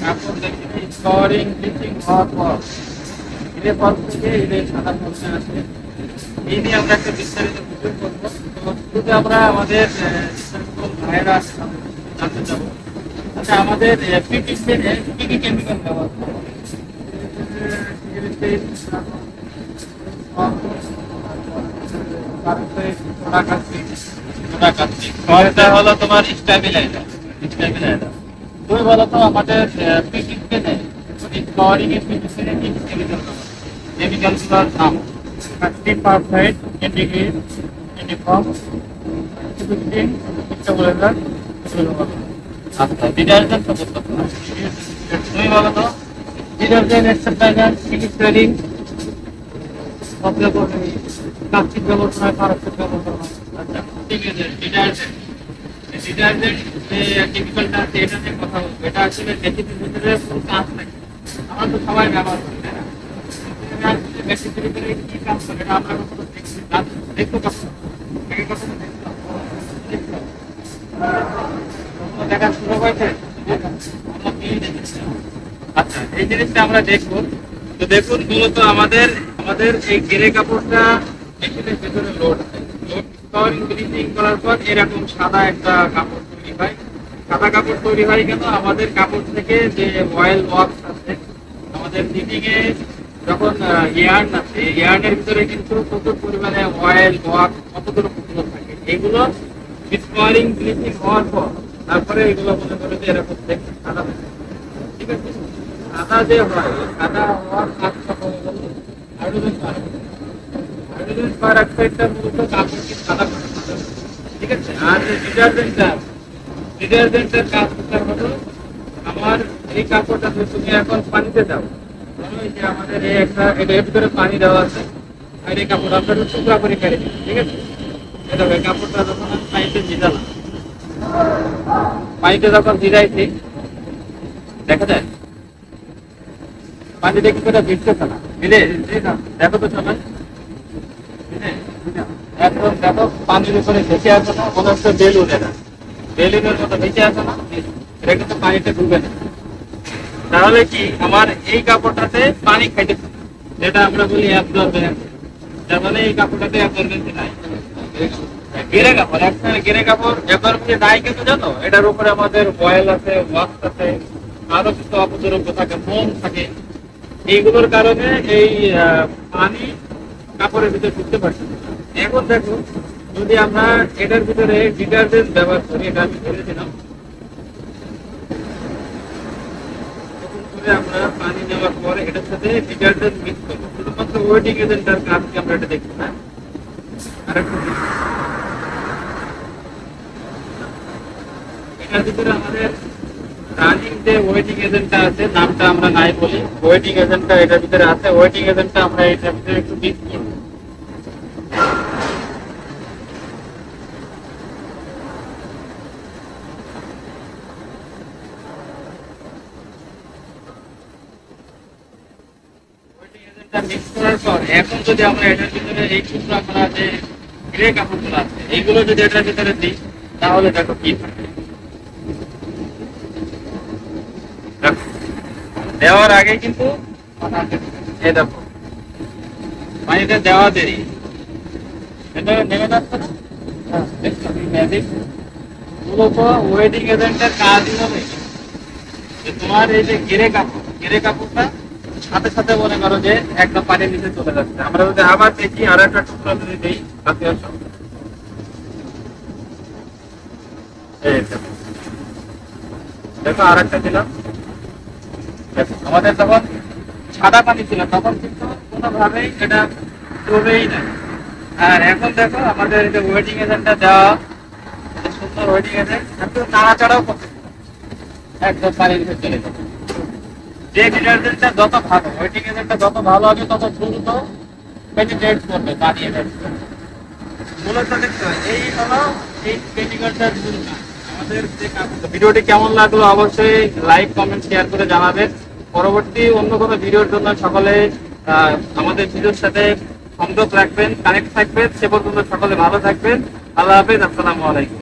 কাপড় দেখি scoring bleaching হওয়ার পর গিরে পর থেকে সাদা ফলসে আসে এই নিয়ে আমরা একটা বিস্তারিত ভিডিও করব। আমরা আমাদের ভাইয়েরা জানতে যাব আচ্ছা আমাদের পি ট্রিটমেন্টে কি কেমিক্যাল ব্যবহার করা? এটা হলো তোমার স্ট্যাবিলাইজার স্ট্যাবিলাইজার তুমি বলো তো, আমাদের পিটিসিনে স্কোরিং এর পিটিসিনে কি কি কেমিক্যাল কেমিক্যালগুলোর নাম। Thirty perfect integrate uniform fifteen stabiliser আচ্ছা ডিটারজেন্ট তো বলতো। তুমি বলো তো ডিটারজেন্ট এক্সেপ্টাইজার সিলিস্টারিং প্লাস্টিক ব্যবহার করা হয় পারফেক্ট ব্যবহার হয় আচ্ছা ঠিক আছে ডিটারজেন্ট ডিটারজেন্ট যে আছে, এটা নিয়ে কথা বলব। এটা আসলে মেশিনের ভিতরে পুরো কাজ থাকে তো সবাই ব্যবহার করি, তাই কি কাজ এটা আমরা দেখতে পাচ্ছি। দেখা শুরু হয়েছে? আচ্ছা এই জিনিসটা আমরা দেখব। তো দেখুন, মূলত আমাদের আমাদের এই গেরে কাপড়টা মেশিনের ভেতরে লোড লোড করার পর এরকম সাদা একটা কাপড়। হয়। সাদা কাপড় তৈরি হয় কেন? আমাদের কাপড় থেকে যে অয়েল ওয়াক্স আছে, আমাদের নিটিং যখন ইয়ার্ন আছে ইয়ার্নের ভিতরে কিন্তু প্রচুর পরিমাণে অয়েল ওয়াক্স কতগুলো কুকুর থাকে, এগুলো ডিসকভারিং ব্লিচিং হওয়ার পর, তারপরে এগুলো মনে করে যে এরকম দেখতে সাদা। ঠিক আছে? সাদা যে হয়, সাদা হওয়ার কাজ হাইড্রোজেন হাইড্রোজেন পারঅক্সাইডটা মূলত কাপড়কে সাদা করে। ঠিক আছে? আর যে ডিটারজেন্টটা ডিটারজেন্টের কাজ করতে হলো আমার এই কাপড়টা তুমি এখন পানিতে দাও। যে আমাদের এই একটা এটা ভিতরে পানি দেওয়া আছে। আর এই কাপড় আমরা টুকরা করে ঠিক আছে? দেখো কাপড়টা যখন আমি পানিতে পানিতে যখন ভিজাইছি, দেখা যায়? পানি দেখি করে ভিজতেছে না মিলে দেখো তো সবাই? একদম দেখো, পানির উপরে ভেসে আছে না মনে হচ্ছে বেলুন এটা বেলুনের তাহলে কি, আমার এই কাপড়টাতে পানি খাইতেছে না। যেটা আমরা বলি অ্যাবজর্বেন্স মানে এই কাপড়টাতে গেরে কাপড় একটা গেরে কাপড় নাই কিন্তু জানো, এটার উপরে আমাদের বয়েল আছে ওয়াক্স আছে, আরও কিছু অপদ্রব্য থাকে, মোম থাকে। এইগুলোর কারণে এই পানি কাপড়ের ভিতরে ঢুকতে পারছে এখন দেখো যদি আমরা এটার ভিতরে ডিটারজেন্ট ব্যবহার করি, এটা আমি ছেড়ে দিলাম। আমরা পানি নেওয়ার পরে এটার সাথে আমরা আমাদের রানিং যে ওয়েটিং এজেন্টটা আছে, নামটা আমরা নাই বলি। ওয়েটিং এজেন্টটা এটার ভিতরে আছে। ওয়েটিং এজেন্টটা আমরা এটার ভিতরে একটু মিক্স করব। মিক্স করার পর এখন যদি আমরা এটার ভিতরে এই টুকরা করা গ্রে আছে, এইগুলো যদি এটার ভিতরে দিই, তাহলে দেখো কি থাকে দেওয়ার আগে কিন্তু এই দেখো দেওয়া দেরি। এটা নেমে যাচ্ছে না? ওয়েডিং কাজই হবে যে তোমার এই যে গেরে কাপড় গেরে কাপড়টা সাথে সাথে মনে করো যে একদম পানির নিচে চলে যাচ্ছে। আমরা যদি আবার দেখি, আর একটা টুকরা যদি দিই কাছে আসো। দেখো আর একটা দিলাম আমাদের যখন সাদা পানি ছিল, তখন কিন্তু কোনোভাবেই এটা ডুবেই না। আর এখন দেখো, আমাদের যে ওয়েটিং এজেন্টটা দেওয়া সুন্দর ওয়েটিং এজেন্ট একটু নাড়াচাড়াও করতে একদম পানির ভিতরে চলে যাবে যত ভালো যত ভালো হবে, তত করবে এটা মূলত এই আমাদের ভিডিওটি কেমন লাগল অবশ্যই লাইক কমেন্ট শেয়ার করে জানাবেন। পরবর্তী অন্য কোনো ভিডিওর জন্য সকলে আমাদের ভিডিওর সাথে সংযোগ রাখবেন কানেক্ট থাকবেন। সে পর্যন্ত সকলে ভালো থাকবেন। আল্লাহ হাফেজ, আসসালামু আলাইকুম।